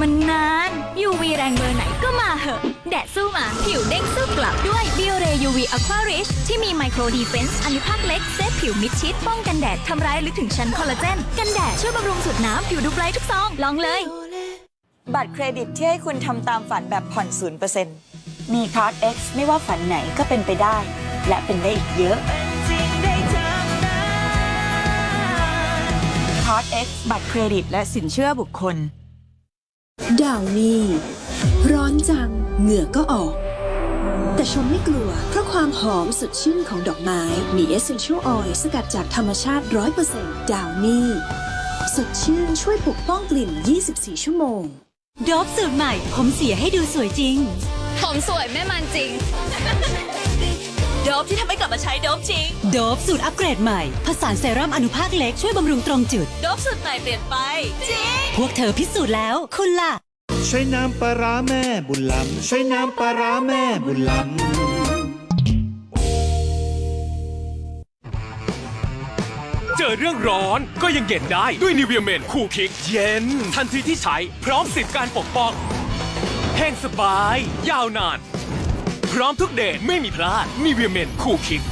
มานนาน UV แรงเบอร์ไหนก็มาเหอะ แดดสู้มาผิวเด้งสู้กลับด้วย Biore UV Aqua Rich ที่มีไมโครดีเฟนซ์อนุภาคเล็กเซฟผิวมิดชิด ป้องกันแดดทำร้ายลึกถึงชั้นคอลลาเจน กันแดดช่วยบำรุงสุดน้ำผิวดูไบรท์ทุกซอง ลองเลย บัตรเครดิตที่ให้คุณทำตามฝันแบบผ่อน0%มีคาร์ด X ไม่ว่าฝันไหนก็เป็นไปได้ และเป็นได้อีกเยอะคาร์ด X บัตรเครดิตและสินเชื่อบุคคล ดาวนี่ ร้อนจัง เหงื่อก็ออก แต่ชมไม่กลัว เพราะความหอมสดชื่นของดอกไม้ มี Essential Oil สกัดจากธรรมชาติ 100%ดาวนี่ สดชื่นช่วยปกป้องกลิ่น 24 ชั่วโมงโดบสูตรใหม่ ผมเสียให้ดูสวยจริง ผมสวยแม่มันจริง โดบที่ทำให้กลับมาใช้โดบจริง โดบสูตรอัปเกรดใหม่ ผสานเซรั่มอนุภาคเล็กช่วยบำรุงตรงจุด โดบสุดใหม่เปลี่ยนไป จริง พวกเธอพิสูจน์แล้ว คุณล่ะ ใช้น้ำปลาร้าแม่บุญล้ำใช้น้ำปลาร้าแม่บุญล้ำเจอเรื่องร้อนก็ยังเย็นได้ด้วยนิเวียเมนคูลคิกเย็น ทันทีที่ใช้พร้อมสิทธิ์การปกป้องแห้งสบาย ยาวนาน พร้อมทุกเดทไม่มีพลาดนิเวียเมนคูลคิก